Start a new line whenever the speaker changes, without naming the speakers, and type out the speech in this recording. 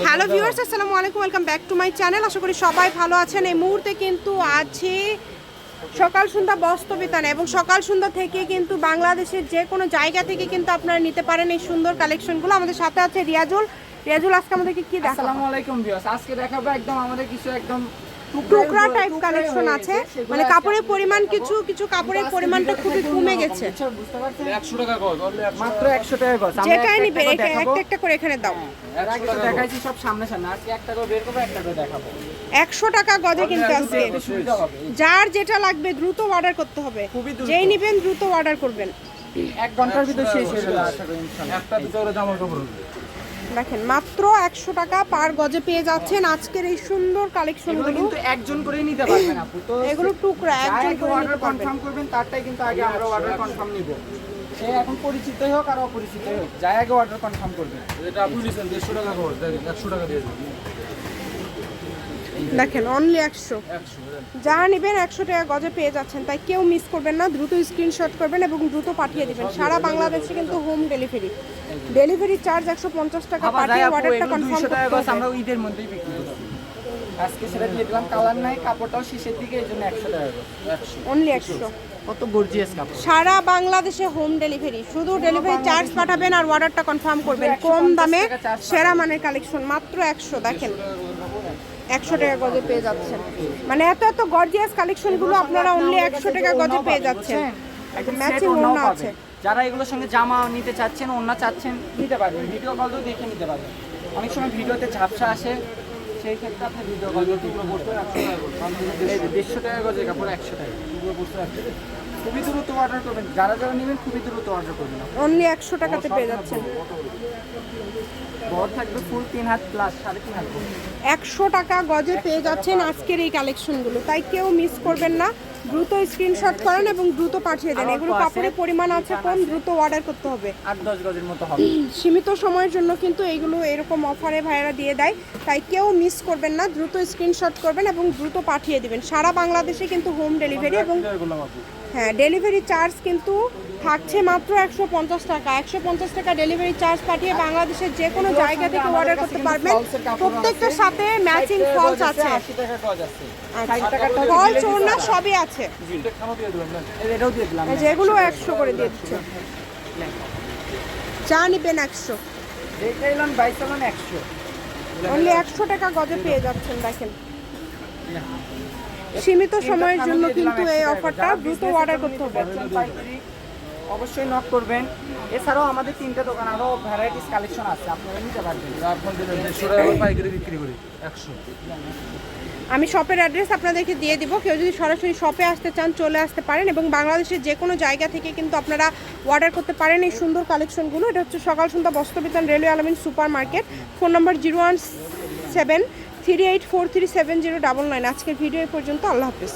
Hello viewers আসসালামু আলাইকুম welcome back to my channel আশা করি সবাই ভালো আছেন। এই মুহূর্তে কিন্তু আছে সকাল সন্ধ্যা বস্তবিতান এবং সকাল সন্ধ্যা থেকে কিন্তু বাংলাদেশের যে কোনো জায়গা থেকে কিন্তু আপনারা নিতে পারেন এই সুন্দর কালেকশনগুলো। আমাদের সাথে আছে রিয়াজুল। রিয়াজুল আজকে আমাদেরকে কি দেখাবো?
আসসালামু আলাইকুম ভিউয়ার্স আজকে দেখাবো একদম আমাদের কিছু একদম
টুকরা টাইপ কালেকশন আছে। মানে কাপড়ের পরিমাণ কিছু কিছু কাপড়ের পরিমাণটা খুবই কমে গেছে।
মাত্র একশো টাকা গজ।
যেটাই
একটা
নিবে
একটা করে
একটা করে এখানে দাও।
দেখাইছি সব সামনে সামনে আজকে একটা করে বের করব একটা করে দেখাবো।
একশো টাকা গজে কিন্তু আজকে।
হবে।
যার যেটা লাগবে দ্রুত অর্ডার করতে হবে। যেই নিবেন দ্রুত অর্ডার করবেন।
এক ঘণ্টার ভিতর শেষ হয়ে যাবে আশা করি
একটা করে জামা কাপড় হবে।
দেখেন মাত্র একশো টাকা পার গজে পেয়ে যাচ্ছেন আজকের এই সুন্দর
কালেকশন
কালেকশনগুলো
কিন্তু একজন করেই নিতে পারবেন আপু। তো
এগুলো টুকরা একজন করে
অর্ডার
নিতে পারবেন।
কনফার্ম করবেন তারটাই কিন্তু আগে আমরা অর্ডার কনফার্ম নিব। সে এখন পরিচিতই হোক আর অপরিচিতই হোক যাই আগে অর্ডার কনফার্ম করবেন
এটা আপনি নিছেন দেড়শো টাকা গজ দেখেন একশো টাকা দিয়ে দেবেন
দেখেন অনলি একশো। যা নেবেন একশো টাকা গজে পেয়ে যাচ্ছেন তাই কেউ মিস করবেন না দ্রুত স্ক্রিনশট করবেন এবং দ্রুত পাঠিয়ে দিবেন। সারা বাংলাদেশে কিন্তু হোম ডেলিভারি ডেলিভারি চার্জ একশো পঞ্চাশ টাকা পাঠিয়ে অর্ডারটা কনফার্ম
200 টাকা
করতে হবে।
আমরা ঈদের মধ্যেই বিক্রি আজকে সেটা দিয়ে দিলাম কালার নাই কাপড়টাও শেষের দিকে এই জন্য একশো টাকা
অনলি একশো।
কত গর্জিয়াস কাপড়।
সারা বাংলাদেশে হোম ডেলিভারি শুধু ডেলিভারি চার্জ পাঠাবেন আর অর্ডারটা কনফার্ম করবেন। কম দামে সেরা মানের কালেকশন মাত্র একশো দেখেন। একশো টাকা গজে পেয়ে যাচ্ছেন। মানে এত এত গর্জিয়াস কালেকশনগুলো আপনারা অনলি একশো টাকা গজে পেয়ে যাচ্ছেন। ম্যাচিং ওড়না আছে।
যারা এগুলোর সঙ্গে জামা নিতে চাচ্ছেন ওড়না চাচ্ছেন নিতে পারবেন। ভিডিও কল দেখে নিতে পারবেন। অনেক সময় ভিডিওতে ঝাপসা আসে সেই ক্ষেত্রে আপনি ভিডিও কল দিয়ে টুকরো পড়তে এই যে দেড়শো টাকা গজে কাপড় একশো টাকা। টুকরো পড়তে খুবই দ্রুত অর্ডার করবেন। যারা যারা নেবেন খুবই দ্রুত অর্ডার করবেন
অনলি একশো টাকাতে পেয়ে যাচ্ছেন।
বড় থাকবে। ফুল তিন হাত প্লাস সাড়ে তিন হাত
একশো টাকা গজে পেয়ে যাচ্ছেন আজকের এই কালেকশনগুলো তাই কেউ মিস করবেন না। দ্রুত স্ক্রিনশট করেন এবং দ্রুত পাঠিয়ে দেন। এগুলো কাপড়ের পরিমাণ আছে কম দ্রুত অর্ডার করতে হবে।
আট দশ গজের মতো হবে।
সীমিত সময়ের জন্য কিন্তু এইগুলো এরকম অফারে ভাইয়েরা দিয়ে দেয়। তাই কেউ মিস করবেন না। দ্রুত স্ক্রিনশট করবেন এবং দ্রুত পাঠিয়ে দিবেন। সারা বাংলাদেশে কিন্তু হোম ডেলিভারি এবং হ্যাঁ ডেলিভারি চার্জ কিন্তু থাকছে মাত্র একশো পঞ্চাশ টাকা। একশো পঞ্চাশ টাকা ডেলিভারি চার্জ পাঠিয়ে বাংলাদেশের যে কোনো জায়গা থেকে অর্ডার করতে পারবেন। প্রত্যেকটার সাথে ম্যাচিং ফলস আছে।
গজ আছে।
আচ্ছা। সবই আছে। যেগুলো একশো করে দিয়ে দিচ্ছে। চা নিবেন একশো। অনলি একশো। টাকা গজে পেয়ে যাচ্ছেন দেখেন। সীমিত সময়ের জন্য কিন্তু এই অফারটা দ্রুত অর্ডার করতে হবে।
অবশ্যই নক করবেন। এছাড়াও আমাদের তিনটা দোকান আরও ভ্যারাইটিস কালেকশন আছে আপনারা নিতে পারবেন।
পাইকারি বিক্রি করি একশো।
আমি শপের অ্যাড্রেস আপনাদেরকে দিয়ে দিব। কেউ যদি সরাসরি শপে আসতে চান চলে আসতে পারেন এবং বাংলাদেশের যে কোনো জায়গা থেকে কিন্তু আপনারা অর্ডার করতে পারেন এই সুন্দর কালেকশনগুলো এটা হচ্ছে সকাল সন্ধ্যা বস্ত্র বস্ত্রবিতান railway Alamin super market phone number zero one seven three eight four three seven zero double nine আজকের ভিডিও পর্যন্ত আল্লাহ হাফিজ।